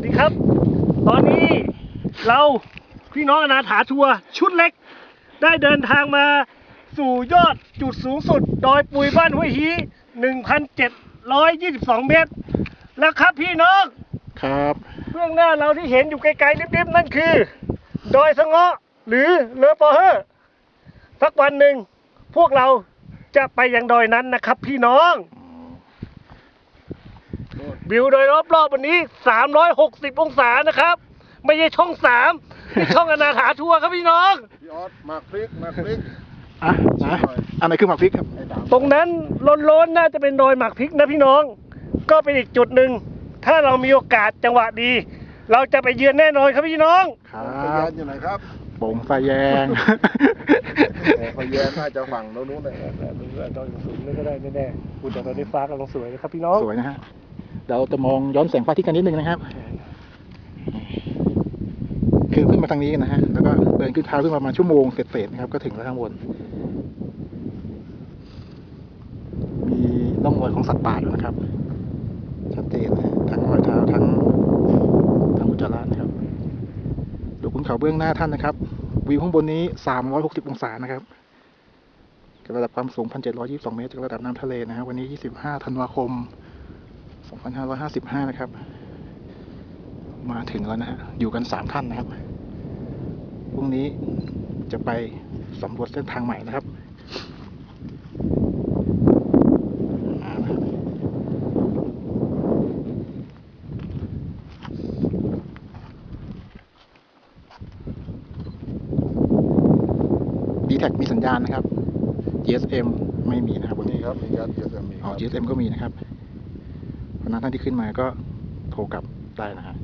วัสดีครับ ตอนนี้เราพี่น้องอนาถาทัวร์ชุดเล็ก ได้เดินทางมาสู่ยอดจุดสูงสุด ดอยปุยบ้านห้วยฮี1,722 เมตร แล้วครับพี่น้องครับเบื้องหน้าเราที่เห็นอยู่ไกลๆริบๆ นั่นคือ ดอยสะเงาะหรือเลอปอเฮอร์สักวันหนึ่งพวกเราจะไปยังดอยนั้นนะครับพี่น้อง วิวโดยรอบๆวันนี้ 360 องศานะครับ ไม่ใช่ช่องสามนี่ช่องอนาถาทัวร์ครับพี่น้อง พี่ออสหมากพริกหมากพริกอะนะอันไหนคือหมักพริกครับ ไอ้ดำตรงนั้นโล้นๆน่าจะเป็นดอยหมากพริกนะพี่น้อง ก็เป็นอีกจุดหนึ่ง ถ้าเรามีโอกาสจังหวะดี เราจะไปเยือนแน่นอนครับพี่น้อง ครัพยาบนอยู่ไหนครับโป่งไฟแยงเออพยานน่าจะฝั่งโน้นนู้นเลยดอยสูงนี่ก็ได้แน่ๆคุณแต่ตอนนี้ฟ้ากำลังสวยนะครับพี่น้อง สวยนะฮะ เราจะมองย้อนแสงพระอาทิตย์กันนิดนึงนะครับ คือขึ้นมาทางนี้นะฮะ แล้วก็เดินขึ้นเท้าขึ้นประมาณชั่วโมงเสร็จๆนะครับ ก็ถึงแล้วข้างบน มีร่องรอยของสัตว์ป่าอยู่นะครับ ชัดเจนนะทั้งรอยเท้าทั้งทั้งอุจจาระนะครับดูคุณเขาเบื้องหน้าท่านนะครับ วิวข้างบนนี้ 360 องศานะครับระดับความสูง 1,722 เมตรจากระดับน้ำทะเลนะครับ วันนี้ 25 ธันวาคม 2555 นะครับ มาถึงแล้วนะฮะ อยู่กัน 3 ท่านนะครับ พรุ่งนี้จะไปสำรวจเส้นทางใหม่นะครับมาแล้วดีแท็มีสัญญาณนะครับ GSM ไม่มีนะครับวันนี่นี้ครับ มีการเจอกันมีคอ๋อ รับ GSM ก็มีนะครับ เพราะฉะนั้นท่านที่ขึ้นมาก็โทรกลับได้นะฮะ